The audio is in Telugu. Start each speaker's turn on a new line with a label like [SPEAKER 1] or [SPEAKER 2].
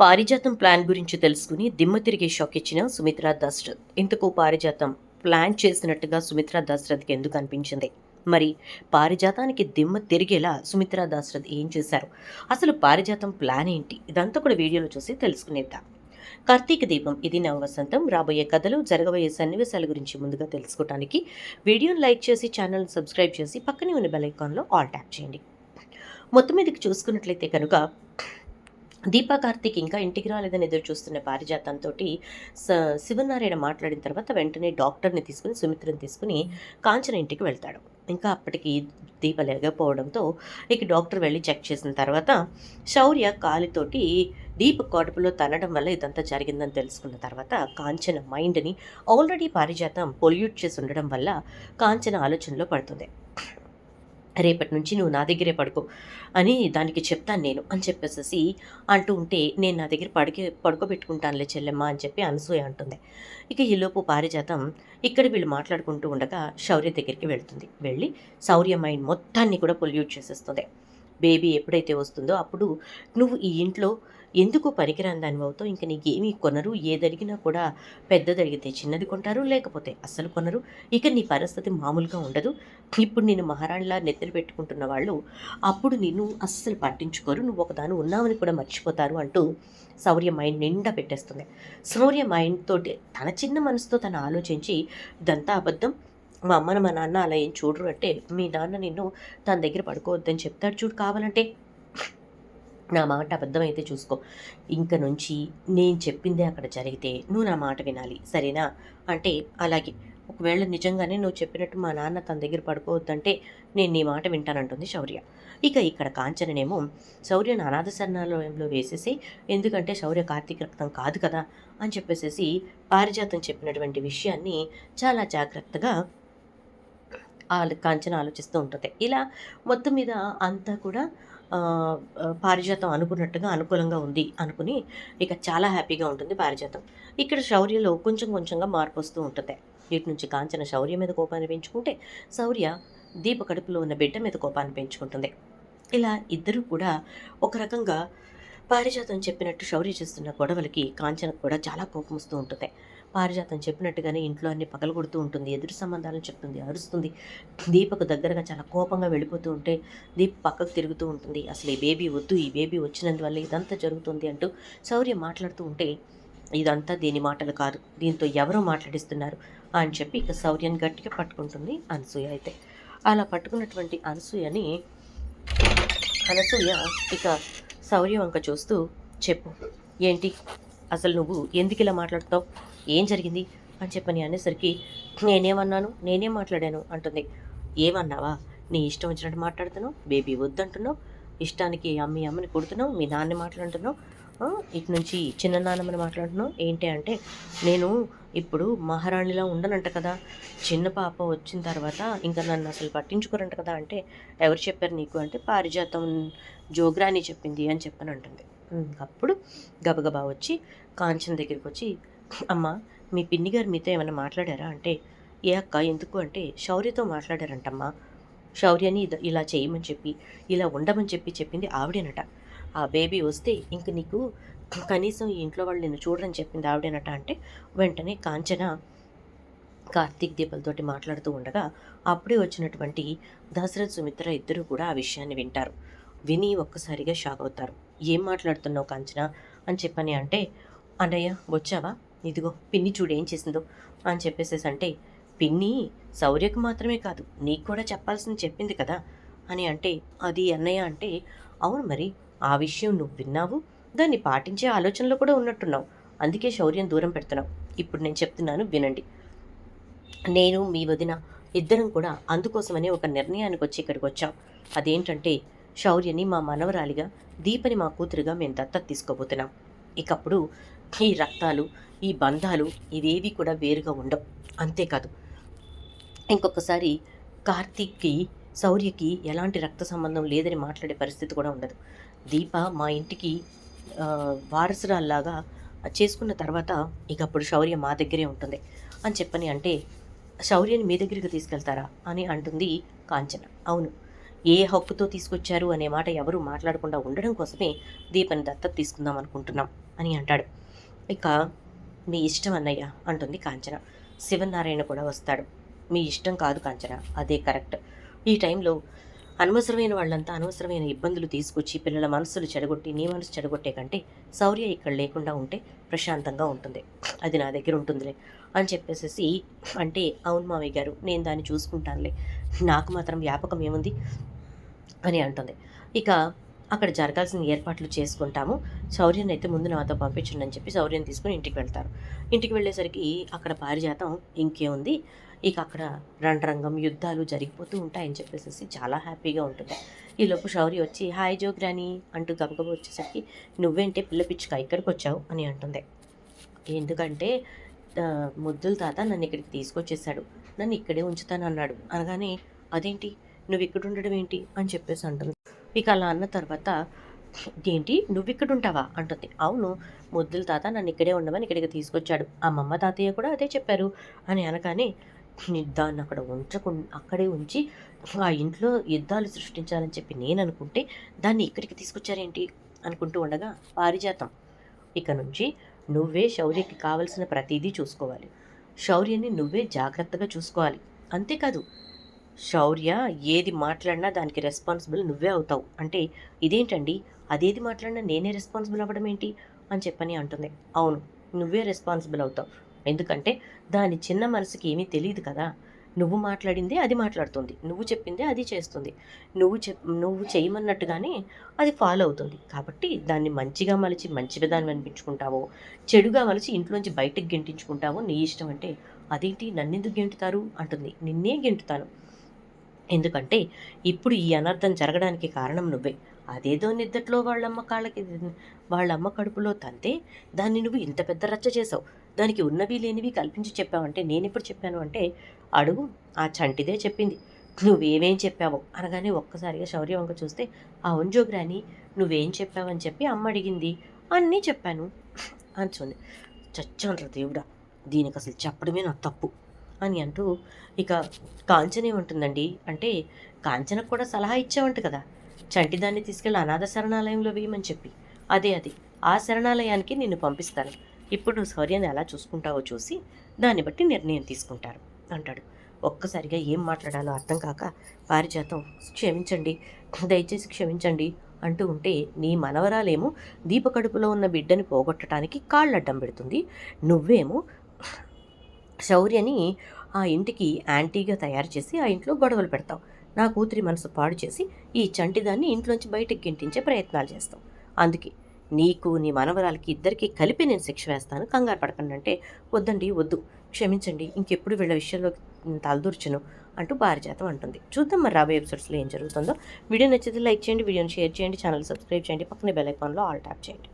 [SPEAKER 1] పారిజాతం ప్లాన్ గురించి తెలుసుకుని దిమ్మ తిరిగే షాక్ ఇచ్చిన సుమిత్రా దశరథ్. ఇంతకు పారిజాతం ప్లాన్ చేసినట్టుగా సుమిత్రా దశరథ్కి ఎందుకు అనిపించింది? మరి పారిజాతానికి దిమ్మ తిరిగేలా సుమిత్రా దశరథ్ ఏం చేశారు? అసలు పారిజాతం ప్లాన్ ఏంటి? ఇదంతా కూడా వీడియోలో చూసి తెలుసుకునేద్దాం. కార్తీక దీపం ఇది నవ వసంతం రాబోయే కథలు జరగబోయే సన్నివేశాల గురించి ముందుగా తెలుసుకోవడానికి వీడియోని లైక్ చేసి ఛానల్ని సబ్స్క్రైబ్ చేసి పక్కనే ఉన్న బెల్ ఐకాన్లో ఆల్ ట్యాప్ చేయండి. మొత్తం మీదకి చూసుకున్నట్లయితే కనుక దీపా కార్తిక్ ఇంకా ఇంటికి రాలేదని ఎదురు చూస్తున్న పారిజాతంతో శివనారాయణ మాట్లాడిన తర్వాత వెంటనే డాక్టర్ని తీసుకుని సుమిత్రని తీసుకుని కాంచన ఇంటికి వెళ్తాడు. ఇంకా అప్పటికి దీప లేకపోవడంతో ఇక డాక్టర్ వెళ్ళి చెక్ చేసిన తర్వాత శౌర్య కాలితోటి దీప కడుపులో తనడం వల్ల ఇదంతా జరిగిందని తెలుసుకున్న తర్వాత కాంచన మైండ్ని ఆల్రెడీ పారిజాతం పొల్యూట్ చేసి ఉండడం వల్ల కాంచన ఆలోచనలో పడుతుంది. రేపటి నుంచి నువ్వు నా దగ్గరే పడుకో అని దానికి చెప్తాను నేను అని చెప్పేసేసి అంటూ ఉంటే నేను నా దగ్గర పడికే పడుకోబెట్టుకుంటానులే చెల్లెమ్మ అని చెప్పి అనసూయ అంటుంది. ఇక ఈలోపు పారిజాతం ఇక్కడ వీళ్ళు మాట్లాడుకుంటూ ఉండగా శౌర్య దగ్గరికి వెళ్తుంది. వెళ్ళి శౌర్య మైండ్ మొత్తాన్ని కూడా పొల్యూట్ చేసేస్తుంది. బేబీ ఎప్పుడైతే వస్తుందో అప్పుడు నువ్వు ఈ ఇంట్లో ఎందుకు పనికిరాని దాని అవుతావు? ఇంక నీకేమీ కొనరు ఏదడిగినా కూడా పెద్దదడిగితే చిన్నది కొంటారు లేకపోతే అస్సలు కొనరు. ఇక నీ పరిస్థితి మామూలుగా ఉండదు. ఇప్పుడు నేను మహారాణిలా నెత్తలు పెట్టుకుంటున్న వాళ్ళు అప్పుడు నేను అస్సలు పట్టించుకోరు. నువ్వు ఒకదాని ఉన్నావని కూడా మర్చిపోతారు అంటూ శౌర్య మైండ్ నిండా పెట్టేస్తుంది. శౌర్య మైండ్ తోటి తన చిన్న మనసుతో తను ఆలోచించి ఇదంతా అబద్ధం. మా అమ్మను మా నాన్న అలా ఏం చూడరు అంటే మీ నాన్న నిన్ను తన దగ్గర పడుకోవద్దని చెప్తాడు చూడు కావాలంటే. నా మాట అబద్ధమైతే చూసుకో. ఇంక నుంచి నేను చెప్పిందే అక్కడ జరిగితే నువ్వు నా మాట వినాలి సరేనా? అంటే అలాగే. ఒకవేళ నిజంగానే నువ్వు చెప్పినట్టు మా నాన్న తన దగ్గర పడుకోవద్దంటే నేను నీ మాట వింటానంటుంది శౌర్య. ఇక ఇక్కడ కాంచననేమో శౌర్యను అనాథ శరణాలయంలో వేసేసి ఎందుకంటే శౌర్య కార్తీక రక్తం కాదు కదా అని చెప్పేసేసి పారిజాతం చెప్పినటువంటి విషయాన్ని చాలా జాగ్రత్తగా ఆ కాంచన ఆలోచిస్తూ ఉంటుంది. ఇలా మొత్తం మీద అంతా కూడా పారిజాతం అనుకున్నట్టుగా అనుకూలంగా ఉంది అనుకుని ఇక చాలా హ్యాపీగా ఉంటుంది పారిజాతం. ఇక్కడ శౌర్యలో కొంచెం కొంచెంగా మార్పు వస్తూ ఉంటుంది. ఇటు నుంచి కాంచన శౌర్య మీద కోపాన్ని పెంచుకుంటే శౌర్య దీప కడుపులో ఉన్న బిడ్డ మీద కోపాన్ని పెంచుకుంటుంది. ఇలా ఇద్దరు కూడా ఒక రకంగా పారిజాతం చెప్పినట్టు శౌర్య చేస్తున్న గొడవలకి కాంచనకు కూడా చాలా కోపం వస్తూ ఉంటుంది. పారిజాతం చెప్పినట్టుగానే ఇంట్లో అన్ని పగలగొడుతూ ఉంటుంది ఎదురు సంబంధాలను చెప్తుంది అరుస్తుంది. దీపకు దగ్గరగా చాలా కోపంగా వెళ్ళిపోతూ ఉంటే దీప్ పక్కకు తిరుగుతూ ఉంటుంది. అసలు ఈ బేబీ వద్దు ఈ బేబీ వచ్చినందువల్ల ఇదంతా జరుగుతుంది అంటూ శౌర్య మాట్లాడుతూ ఉంటే ఇదంతా దీని మాటలు కాదు దీంతో ఎవరో మాట్లాడిస్తున్నారు అని చెప్పి ఇక శౌర్యని గట్టిగా పట్టుకుంటుంది అనసూయ అయితే. అలా పట్టుకున్నటువంటి అనసూయని అనసూయ ఇక శౌర్య వంక చూస్తూ చెప్పు ఏంటి? అసలు నువ్వు ఎందుకు ఇలా మాట్లాడతావు ఏం జరిగింది? అని చెప్పని అనేసరికి నేనేమన్నాను? నేనేం మాట్లాడాను అంటుంది. ఏమన్నావా? నీ ఇష్టం వచ్చినట్టు మాట్లాడుతున్నావు? బేబీ వద్దంటున్నావు? ఇష్టానికి అమ్మి అమ్మని కొడుతున్నావు? మీ నాన్న మాట్లాడుతున్నావు? ఇటు నుంచి చిన్న నాన్నమ్మని మాట్లాడుతున్నావు? ఏంటి అంటే నేను ఇప్పుడు మహారాణిలా ఉండనంట కదా? చిన్న పాప వచ్చిన తర్వాత ఇంకా నన్ను అసలు పట్టించుకోరంట కదా? అంటే ఎవరు చెప్పారు నీకు? అంటే పారిజాతం జోగ్రాని చెప్పింది అని చెప్పని అంటుంది. అప్పుడు గబగబా వచ్చి కాంచన దగ్గరికి వచ్చి అమ్మ మీ పిన్ని గారు మీతో ఏమైనా మాట్లాడారా? అంటే ఏ అక్క ఎందుకు? అంటే శౌర్యతో మాట్లాడారంటమ్మా. శౌర్యని ఇద- ఇలా చేయమని చెప్పి ఇలా ఉండమని చెప్పి చెప్పింది ఆవిడేనట. ఆ బేబీ వస్తే ఇంక నీకు కనీసం ఈ ఇంట్లో వాళ్ళు నిన్ను చూడరని చెప్పింది ఆవిడేనట అంటే వెంటనే కాంచన కార్తీక్ దీపలతోటి మాట్లాడుతూ ఉండగా అప్పుడే వచ్చినటువంటి దశరథ్ సుమిత్ర ఇద్దరు కూడా ఆ విషయాన్ని వింటారు. విని ఒక్కసారిగా షాక్ అవుతారు. ఏం మాట్లాడుతున్నావు కాంచన? అని చెప్పని అంటే అన్నయ్య వచ్చావా? ఇదిగో పిన్ని చూడు ఏం చేసిందో అని చెప్పేసేసి అంటే పిన్ని శౌర్యకు మాత్రమే కాదు నీకు కూడా చెప్పాల్సింది చెప్పింది కదా అని అంటే అది అన్నయ్య అంటే అవును మరి ఆ విషయం నువ్వు విన్నావు? దాన్ని పాటించే ఆలోచనలో కూడా ఉన్నట్టున్నావు. అందుకే శౌర్యం దూరం పెడుతున్నావు. ఇప్పుడు నేను చెప్తున్నాను వినండి. నేను మీ వదిన ఇద్దరం కూడా అందుకోసమనే ఒక నిర్ణయానికి వచ్చి ఇక్కడికి వచ్చాం. అదేంటంటే శౌర్యని మా మనవరాలిగా దీపని మా కూతురుగా మేము దత్తత తీసుకోబోతున్నాం. ఇకప్పుడు ఈ రక్తాలు ఈ బంధాలు ఇవేవి కూడా వేరుగా ఉండవు. అంతేకాదు ఇంకొకసారి కార్తీక్కి శౌర్యకి ఎలాంటి రక్త సంబంధం లేదని మాట్లాడే పరిస్థితి కూడా ఉండదు. దీప మా ఇంటికి వారసురాల్లాగా చేసుకున్న తర్వాత ఇక అప్పుడు శౌర్య మా దగ్గరే ఉంటుంది. అని చెప్పని అంటే శౌర్యని మీ దగ్గరికి తీసుకెళ్తారా? అని అంటుంది కాంచన. అవును. ఏ హక్కుతో తీసుకొచ్చారు? అనే మాట ఎవరు మాట్లాడకుండా ఉండడం కోసమే దీపని దత్తత తీసుకుందాం అనుకుంటున్నాం అని అంటాడు. ఇక మీ ఇష్టం అన్నయ్య అంటుంది కాంచన. శివనారాయణ కూడా వస్తాడు. మీ ఇష్టం కాదు కాంచన. అదే కరెక్ట్. ఈ టైంలో అనవసరమైన వాళ్ళంతా అనవసరమైన ఇబ్బందులు తీసుకొచ్చి పిల్లల మనసులు చెడగొట్టి నీ మనసు చెడగొట్టే కంటే శౌర్య ఇక్కడ లేకుండా ఉంటే ప్రశాంతంగా ఉంటుంది. అది నా దగ్గర ఉంటుందిలే అని చెప్పేసేసి అంటే అవును మామయ్య గారు నేను దాన్ని చూసుకుంటానులే. నాకు మాత్రం వ్యాపకం ఏముంది? అని అంటుంది. ఇక అక్కడ జరగాల్సిన ఏర్పాట్లు చేసుకుంటాము. శౌర్యని అయితే ముందు నాతో పంపించండి అని చెప్పి శౌర్యం తీసుకుని ఇంటికి వెళ్తారు. ఇంటికి వెళ్ళేసరికి అక్కడ పారిజాతం ఇంకేముంది? ఇక అక్కడ రణరంగం యుద్ధాలు జరిగిపోతూ ఉంటాయని చెప్పేసి చాలా హ్యాపీగా ఉంటుంది. ఈలోపు శౌర్య వచ్చి హాయ్ జోగ్రాని అంటూ గబగబ వచ్చేసరికి నువ్వేంటే పిల్ల పిచ్చుక ఇక్కడికి వచ్చావు అని అంటుంది. ఎందుకంటే ముద్దుల తాత నన్ను ఇక్కడికి తీసుకొచ్చేసాడు నన్ను ఇక్కడే ఉంచుతాను అన్నాడు అనగానే అదేంటి? నువ్వు ఇక్కడ ఉండడం ఏంటి? అని చెప్పేసి అంటుంది. ఇక అలా అన్న తర్వాత ఏంటి? నువ్వు ఇక్కడ ఉంటావా అంటుంది. అవును. ముద్దుల తాత నన్ను ఇక్కడే ఉండమని ఇక్కడికి తీసుకొచ్చాడు. అమ్మమ్మ తాతయ్య కూడా అదే చెప్పారు. అని అనగానే దాన్ని అక్కడ ఉంచకు అక్కడే ఉంచి ఆ ఇంట్లో యుద్ధాలు సృష్టించాలని చెప్పి నేను అనుకుంటే దాన్ని ఇక్కడికి తీసుకొచ్చారేంటి? అనుకుంటూ ఉండగా పారిజాతం. ఇక నుంచి నువ్వే శౌర్యకి కావలసిన ప్రతిదీ చూసుకోవాలి. శౌర్యని నువ్వే జాగ్రత్తగా చూసుకోవాలి. అంతేకాదు శౌర్య ఏది మాట్లాడినా దానికి రెస్పాన్సిబుల్ నువ్వే అవుతావు. అంటే ఇదేంటండి? అదేది మాట్లాడినా నేనే రెస్పాన్సిబుల్ అవ్వడం ఏంటి? అని చెప్పని అంటుంది. అవును నువ్వే రెస్పాన్సిబుల్ అవుతావు. ఎందుకంటే దాని చిన్న మనసుకి ఏమీ తెలియదు కదా. నువ్వు మాట్లాడిందే అది మాట్లాడుతుంది. నువ్వు చెప్పిందే అది చేస్తుంది. నువ్వు చెప్ నువ్వు చేయమన్నట్టుగానే అది ఫాలో అవుతుంది. కాబట్టి దాన్ని మంచిగా మలిచి మంచి విధానం అనిపించుకుంటావో చెడుగా మలిచి ఇంట్లోంచి బయటకు గెంటించుకుంటావో నీ ఇష్టం అంటే అదేంటి నన్నెందుకు గెంటుతారు? అంటుంది. నిన్నే గెంటుతాను. ఎందుకంటే ఇప్పుడు ఈ అనర్థం జరగడానికి కారణం నువ్వే. అదేదో నిద్దట్లో వాళ్ళమ్మ కాళ్ళకి వాళ్ళమ్మ కడుపులో తంతే దాన్ని నువ్వు ఇంత పెద్ద రచ్చ చేసావు దానికి ఉన్నవి లేనివి కల్పించి చెప్పావంటే నేను ఎప్పుడు చెప్పాను అంటే అడుగు ఆ చంటిదే చెప్పింది. నువ్వేమేం చెప్పావో అనగానే ఒక్కసారిగా శౌర్య వంక చూస్తే అవును జోగ్రాని నువ్వేం చెప్పావని చెప్పి అమ్మ అడిగింది. అన్నీ చెప్పాను. అని చూడండి చచ్చాను దేవుడా దీనికి అసలు చెప్పడమే నా తప్పు. అని అంటూ ఇక కాంచనే ఉంటుందండి. అంటే కాంచనకు కూడా సలహా ఇచ్చావంట కదా. చంటిదాన్ని తీసుకెళ్ళి అనాథ శరణాలయంలో వేయమని చెప్పి. అదే అది. ఆ శరణాలయానికి నిన్ను పంపిస్తాను. ఇప్పుడు నువ్వు శౌర్యాన్ని ఎలా చూసుకుంటావో చూసి దాన్ని బట్టి నిర్ణయం తీసుకుంటారు అంటాడు. ఒక్కసారిగా ఏం మాట్లాడాలో అర్థం కాక పారిజాతం క్షమించండి. దయచేసి క్షమించండి అంటూ ఉంటే నీ మనవరాలేమో దీపకడుపులో ఉన్న బిడ్డని పోగొట్టడానికి కాళ్ళడ్డం పెడుతుంది. నువ్వేమో శౌర్యని ఆ ఇంటికి యాంటీగా తయారు చేసి ఆ ఇంట్లో గొడవలు పెడతావు నా కూతురి మనసు పాడు చేసి ఈ చంటిదాన్ని ఇంట్లోంచి బయటకు గింటించే ప్రయత్నాలు చేస్తావు అందుకే నీకు నీ మనవరాలకి ఇద్దరికి కలిపి నేను శిక్ష వేస్తాను. కంగారు పడకండి అంటే వద్దండి వద్దు. క్షమించండి ఇంకెప్పుడు వీళ్ళ విషయంలో తలదూర్చను అంటూ భారజాతం అంటుంది. చూద్దాం మరి రాబోయే ఎపిసోడ్స్లో ఏం జరుగుతుందో. వీడియో నచ్చితే లైక్ చేయండి వీడియోని షేర్ చేయండి ఛానల్ సబ్స్క్రైబ్ చేయండి పక్కనే బెల్ ఐకాన్లో ఆల్ ట్యాప్ చేయండి.